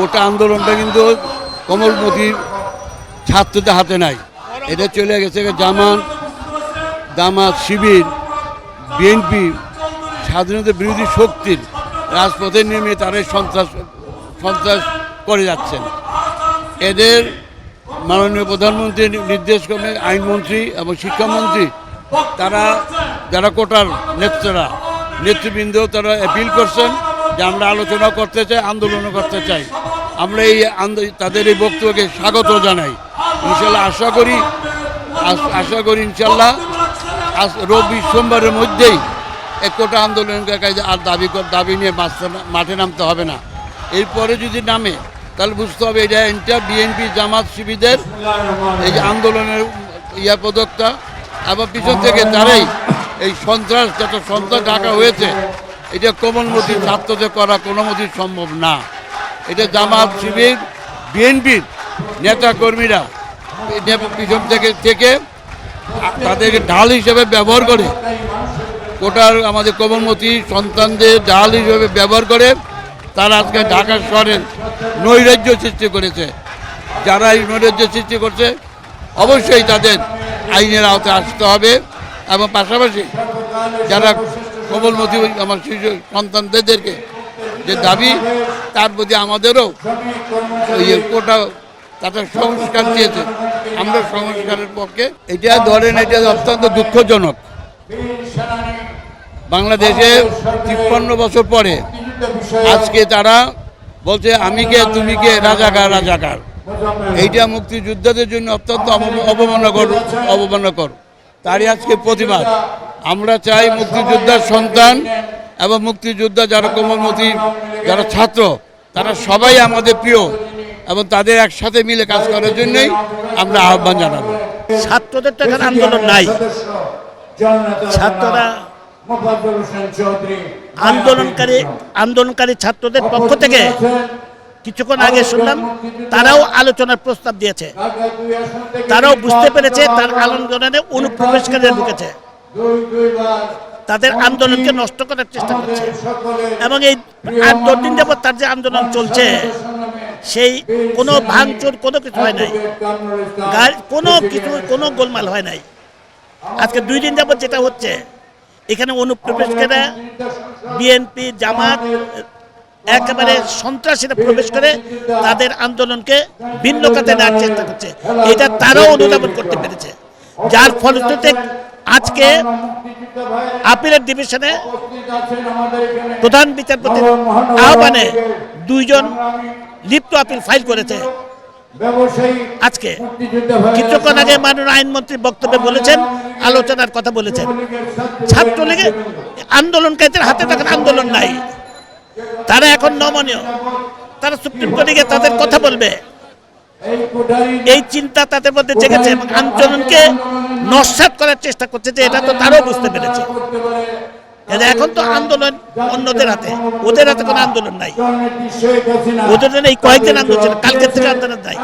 কোটা আন্দোলনটা কিন্তু কমলমতির ছাত্রদের হাতে নাই। এটা চলে গেছে জামান দামাত শিবির, বিএনপি, স্বাধীনতা বিরোধী শক্তির রাজপথে নেমে তারা সন্ত্রাস সন্ত্রাস করে যাচ্ছেন। এদের মাননীয় প্রধানমন্ত্রীর নির্দেশ ক্রমে আইনমন্ত্রী এবং শিক্ষামন্ত্রী, তারা, যারা কোটার নেত্ররা নেতৃবৃন্দ তারা অ্যাপিল করছেন যে আমরা আলোচনা করতে চাই, আন্দোলনও করতে চাই। আমরা এই তাদের এই বক্তব্যকে স্বাগত জানাই। ইনশাল্লাহ আশা করি, আশ- করি ইনশাল্লাহ রবি সোমবারের মধ্যেই এক কোটা আন্দোলনের কাছে আর দাবি দাবি নিয়ে মাঠে নামতে হবে না। এরপরে যদি নামে, তাহলে বুঝতে হবে এটা এটা বিএনপি জামাত শিবিরদের এই আন্দোলনের ইয়া পদকটা আবার পিছন থেকে তারাই এই সন্ত্রাস, যত সন্ত্রাস ঢাকা হয়েছে, এটা কোমলমতি ছাত্রদের করা কোনো মতি সম্ভব না। এটা জামাত শিবির, বিএনপির নেতা কর্মীরা পিছন থেকে থেকে তাদেরকে ঢাল হিসেবে ব্যবহার করে, কোটার আমাদের কোমলমতি সন্তানদের ঢাল হিসেবে ব্যবহার করে তারা আজকে ঢাকা শহরের নৈরাজ্য সৃষ্টি করেছে। যারা এই নৈরাজ্য সৃষ্টি করছে, অবশ্যই তাদের আইনের আওতায় আসতে হবে এবং পাশাপাশি যারা কোমলমতি আমার শিশু সন্তানদেরকে যে দাবি তার প্রতি আমাদেরও ওই কোটা তাদের সংস্কার দিয়েছে আমরা সংস্কারের পক্ষে এটা ধরেন, এটা অত্যন্ত দুঃখজনক। বাংলাদেশে তিপ্পান্ন বছর পরে আজকে তারা বলছে, আমি কে, তুমি কে, রাজাকার রাজাকার। এইটা মুক্তিযোদ্ধাদের জন্য অত্যন্ত অব- অবমাননাকর অবমাননাকর। তারই আজকে প্রতিবাদ। আমরা চাই মুক্তিযোদ্ধার সন্তান এবং মুক্তিযোদ্ধা যারা কোমলমতি যারা ছাত্র, তারা সবাই আমাদের প্রিয় এবং তাদের একসাথে মিলে কাজ করার জন্যই আমরা আহ্বান জানাব। ছাত্রদের তো এখানে আন্দোলন নাই। ছাত্ররা আন্দোলনকারী আন্দোলনকারী ছাত্রদের পক্ষ থেকে কিছুক্ষণ আগে শুনলাম, তারাও আলোচনার প্রস্তাব দিয়েছে। তারাও বুঝতে পেরেছে তার আন্দোলনে অনুপ্রবেশকারীরা ঢুকেছে। তাদের আন্দোলনকে নষ্ট করার চেষ্টা করছে। এবং এই আট দশ দিন যাবৎ তার যে আন্দোলন চলছে সেই কোনো ভাঙচুর কোনো কিছু হয় নাই। কোনো কিছু কোনো গোলমাল হয় নাই। আজকে দুই দিন যাবত যেটা হচ্ছে এখানে অনুপ্রবেশকারীরা বিএনপি জামাত একেবারে সন্ত্রাসীরা প্রবেশ করে তাদের আন্দোলনকে ভিন্ন কাতে নেওয়ার চেষ্টা করছে। এটা তারাও অনুধাবন করতে পেরেছে। যার ফলশ্রুতিতে আজকে আপিলের ডিভিশনে প্রধান বিচারপতির আহ্বানে দুইজন লিপ্ত আপিল ফাইল করেছে। আজকে কিছুক্ষণ আগে মাননীয় আইনমন্ত্রী বক্তব্যে বলেছেন আলোচনার কথা বলেছেন। ছাত্রলীগে আন্দোলনকারীদের হাতে তখন আন্দোলন নাই। তারা এখন নমনীয়। তারা সুপ্রিম কোর্টে গিয়ে তাদের কথা বলবে। এই চিন্তা তাদের মধ্যে জেগেছে এবং আন্দোলনকে নস্বাত করার চেষ্টা করছে যে এটা তো তারও বুঝতে পেরেছে। এখন তো আন্দোলন অন্যদের হাতে ওদের হাতে কোনো আন্দোলন নাই। ওদের জন্য এই কয়েকদিন আন্দোলন কালকে কালকের থেকে আন্দোলন নাই।